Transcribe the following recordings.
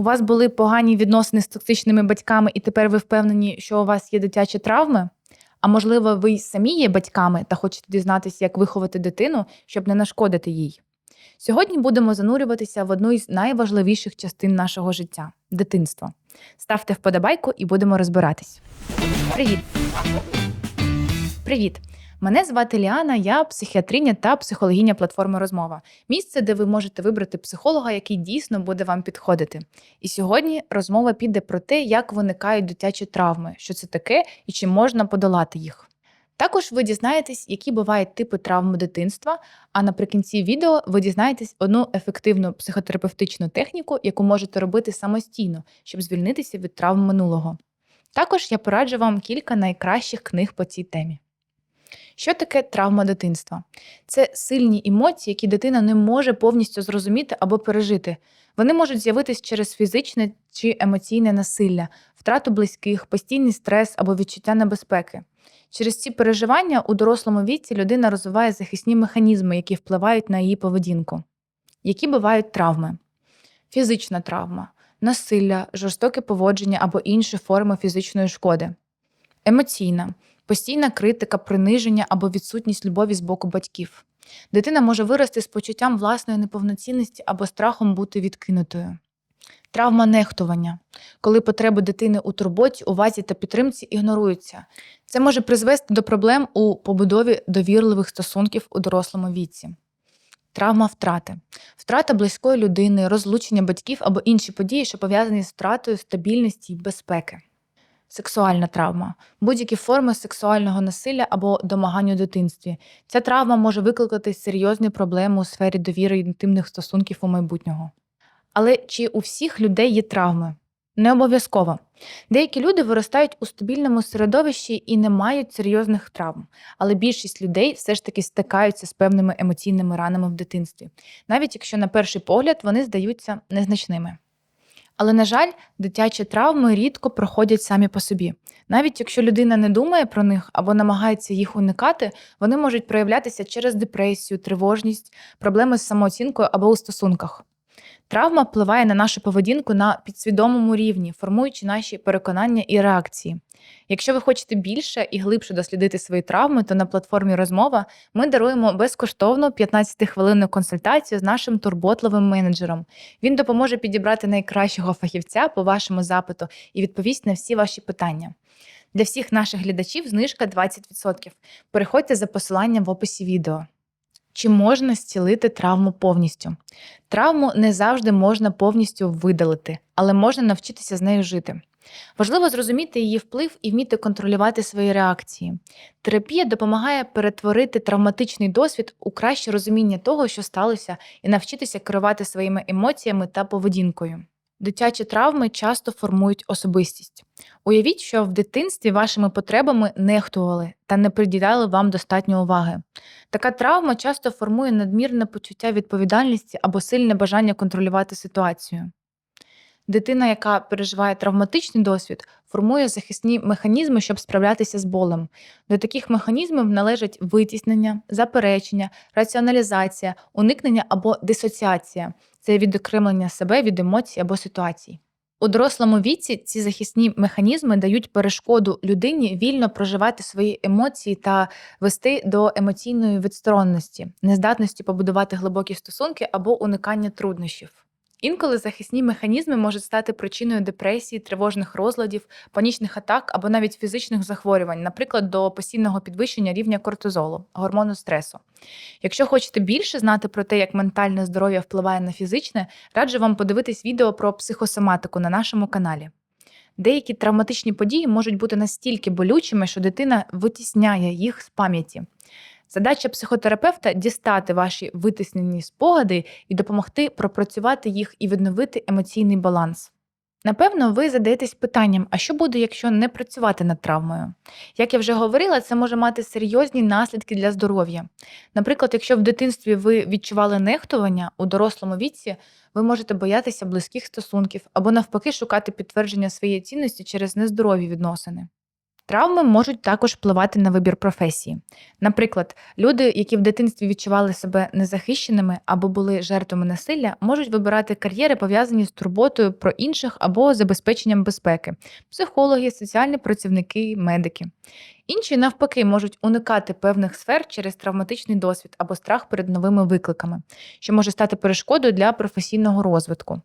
У вас були погані відносини з токсичними батьками, і тепер ви впевнені, що у вас є дитячі травми? А можливо, ви й самі є батьками та хочете дізнатися, як виховати дитину, щоб не нашкодити їй. Сьогодні будемо занурюватися в одну із найважливіших частин нашого життя дитинство. Ставте вподобайку і будемо розбиратись. Привіт! Привіт! Мене звати Ліана, я психіатриня та психологиня платформи Розмова. Місце, де ви можете вибрати психолога, який дійсно буде вам підходити. І сьогодні розмова піде про те, як виникають дитячі травми, що це таке і чи можна подолати їх. Також ви дізнаєтесь, які бувають типи травм дитинства. А наприкінці відео ви дізнаєтесь одну ефективну психотерапевтичну техніку, яку можете робити самостійно, щоб звільнитися від травм минулого. Також я пораджу вам кілька найкращих книг по цій темі. Що таке травма дитинства? Це сильні емоції, які дитина не може повністю зрозуміти або пережити. Вони можуть з'явитись через фізичне чи емоційне насилля, втрату близьких, постійний стрес або відчуття небезпеки. Через ці переживання у дорослому віці людина розвиває захисні механізми, які впливають на її поведінку. Які бувають травми? Фізична травма, насилля, жорстоке поводження або інші форми фізичної шкоди. Емоційна постійна критика, приниження або відсутність любові з боку батьків. Дитина може вирости з почуттям власної неповноцінності або страхом бути відкинутою. Травма нехтування, коли потреби дитини у турботі, увазі та підтримці ігноруються. Це може призвести до проблем у побудові довірливих стосунків у дорослому віці. Травма втрати, втрата близької людини, розлучення батьків або інші події, що пов'язані з втратою стабільності і безпеки. Сексуальна травма, будь-які форми сексуального насилля або домагань у дитинстві. Ця травма може викликати серйозні проблеми у сфері довіри і інтимних стосунків у майбутнього. Але чи у всіх людей є травми? Не обов'язково. Деякі люди виростають у стабільному середовищі і не мають серйозних травм, але більшість людей все ж таки стикаються з певними емоційними ранами в дитинстві, навіть якщо на перший погляд вони здаються незначними. Але, на жаль, дитячі травми рідко проходять самі по собі. Навіть якщо людина не думає про них або намагається їх уникати, вони можуть проявлятися через депресію, тривожність, проблеми з самооцінкою або у стосунках. Травма впливає на нашу поведінку на підсвідомому рівні, формуючи наші переконання і реакції. Якщо ви хочете більше і глибше дослідити свої травми, то на платформі Розмова ми даруємо безкоштовну 15-хвилинну консультацію з нашим турботливим менеджером. Він допоможе підібрати найкращого фахівця по вашому запиту і відповість на всі ваші питання. Для всіх наших глядачів знижка 20%. Переходьте за посиланням в описі відео. Чи можна зцілити травму повністю? Травму не завжди можна повністю видалити, але можна навчитися з нею жити. Важливо зрозуміти її вплив і вміти контролювати свої реакції. Терапія допомагає перетворити травматичний досвід у краще розуміння того, що сталося, і навчитися керувати своїми емоціями та поведінкою. Дитячі травми часто формують особистість. Уявіть, що в дитинстві вашими потребами нехтували та не приділяли вам достатньо уваги. Така травма часто формує надмірне почуття відповідальності або сильне бажання контролювати ситуацію. Дитина, яка переживає травматичний досвід, формує захисні механізми, щоб справлятися з болем. До таких механізмів належать витіснення, заперечення, раціоналізація, уникнення або дисоціація це відокремлення себе від емоцій або ситуацій. У дорослому віці ці захисні механізми дають перешкоду людині вільно проживати свої емоції та вести до емоційної відсторонності, нездатності побудувати глибокі стосунки або уникання труднощів. Інколи захисні механізми можуть стати причиною депресії, тривожних розладів, панічних атак або навіть фізичних захворювань, наприклад, до постійного підвищення рівня кортизолу, гормону стресу. Якщо хочете більше знати про те, як ментальне здоров'я впливає на фізичне, раджу вам подивитись відео про психосоматику на нашому каналі. Деякі травматичні події можуть бути настільки болючими, що дитина витісняє їх з пам'яті. Задача психотерапевта дістати ваші витиснені спогади і допомогти пропрацювати їх і відновити емоційний баланс. Напевно, ви задаєтесь питанням, а що буде, якщо не працювати над травмою? Як я вже говорила, це може мати серйозні наслідки для здоров'я. Наприклад, якщо в дитинстві ви відчували нехтування у дорослому віці, ви можете боятися близьких стосунків або навпаки шукати підтвердження своєї цінності через нездорові відносини. Травми можуть також впливати на вибір професії. Наприклад, люди, які в дитинстві відчували себе незахищеними або були жертвами насилля, можуть вибирати кар'єри, пов'язані з турботою про інших або забезпеченням безпеки психологи, соціальні працівники, медики. Інші, навпаки, можуть уникати певних сфер через травматичний досвід або страх перед новими викликами, що може стати перешкодою для професійного розвитку.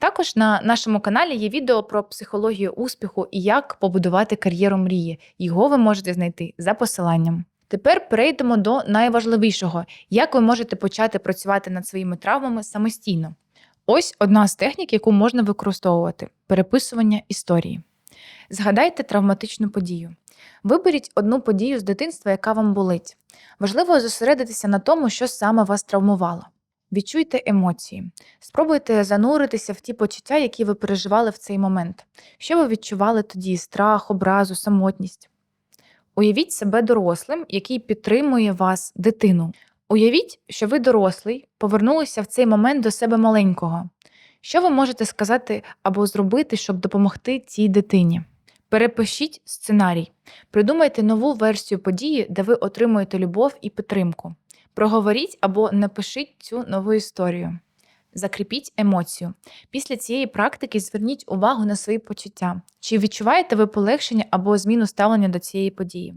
Також на нашому каналі є відео про психологію успіху і як побудувати кар'єру мрії. Його ви можете знайти за посиланням. Тепер перейдемо до найважливішого, як ви можете почати працювати над своїми травмами самостійно. Ось одна з технік, яку можна використовувати переписування історії. Згадайте травматичну подію. Виберіть одну подію з дитинства, яка вам болить. Важливо зосередитися на тому, що саме вас травмувало. Відчуйте емоції. Спробуйте зануритися в ті почуття, які ви переживали в цей момент. Що ви відчували тоді: страх, образу, самотність. Уявіть себе дорослим, який підтримує вас, дитину. Уявіть, що ви дорослий, повернулися в цей момент до себе маленького. Що ви можете сказати або зробити, щоб допомогти цій дитині? Перепишіть сценарій, придумайте нову версію події, де ви отримуєте любов і підтримку. Проговоріть або напишіть цю нову історію. Закріпіть емоцію. Після цієї практики зверніть увагу на свої почуття. Чи відчуваєте ви полегшення або зміну ставлення до цієї події?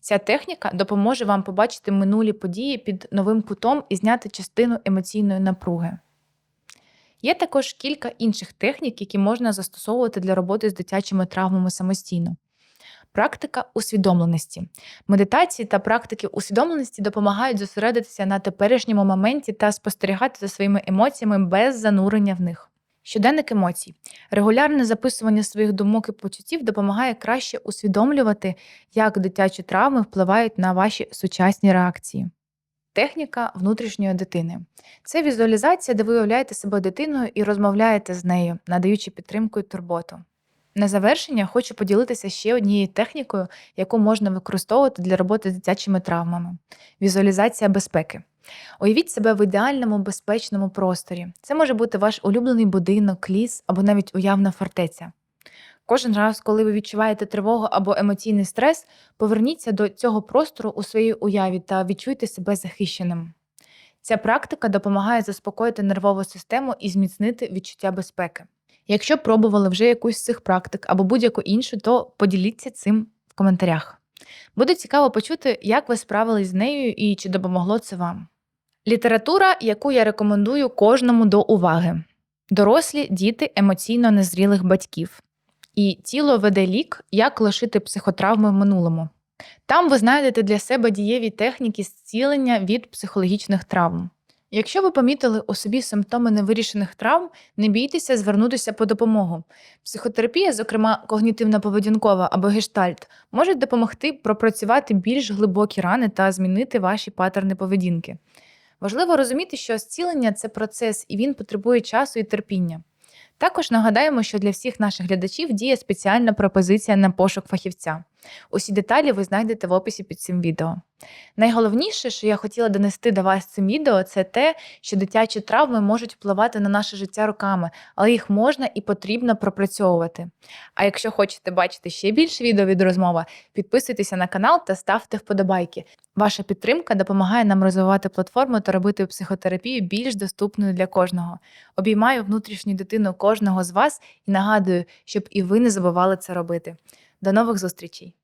Ця техніка допоможе вам побачити минулі події під новим кутом і зняти частину емоційної напруги. Є також кілька інших технік, які можна застосовувати для роботи з дитячими травмами самостійно. Практика усвідомленості. Медитації та практики усвідомленості допомагають зосередитися на теперішньому моменті та спостерігати за своїми емоціями без занурення в них. Щоденник емоцій. Регулярне записування своїх думок і почуттів допомагає краще усвідомлювати, як дитячі травми впливають на ваші сучасні реакції. Техніка внутрішньої дитини це візуалізація, де ви уявляєте себе дитиною і розмовляєте з нею, надаючи підтримку і турботу. На завершення хочу поділитися ще однією технікою, яку можна використовувати для роботи з дитячими травмами візуалізація безпеки. Уявіть себе в ідеальному безпечному просторі. Це може бути ваш улюблений будинок, ліс або навіть уявна фортеця. Кожен раз, коли ви відчуваєте тривогу або емоційний стрес, поверніться до цього простору у своїй уяві та відчуйте себе захищеним. Ця практика допомагає заспокоїти нервову систему і зміцнити відчуття безпеки. Якщо пробували вже якусь з цих практик або будь-яку іншу, то поділіться цим в коментарях. Буде цікаво почути, як ви справились з нею і чи допомогло це вам. Література, яку я рекомендую кожному до уваги: дорослі діти емоційно незрілих батьків. І тіло веде лік, як лишити психотравми в минулому. Там ви знайдете для себе дієві техніки зцілення від психологічних травм. Якщо ви помітили у собі симптоми невирішених травм, не бійтеся звернутися по допомогу. Психотерапія, зокрема когнітивно-поведінкова або гештальт, може допомогти пропрацювати більш глибокі рани та змінити ваші паттерни поведінки. Важливо розуміти, що зцілення це процес і він потребує часу і терпіння. Також нагадаємо, що для всіх наших глядачів діє спеціальна пропозиція на пошук фахівця. Усі деталі ви знайдете в описі під цим відео. Найголовніше, що я хотіла донести до вас цим відео, це те, що дитячі травми можуть впливати на наше життя роками, але їх можна і потрібно пропрацьовувати. А якщо хочете бачити ще більше відео від розмова, підписуйтеся на канал та ставте вподобайки. Ваша підтримка допомагає нам розвивати платформу та робити психотерапію більш доступною для кожного. Обіймаю внутрішню дитину кожного з вас і нагадую, щоб і ви не забували це робити. До нових зустрічей!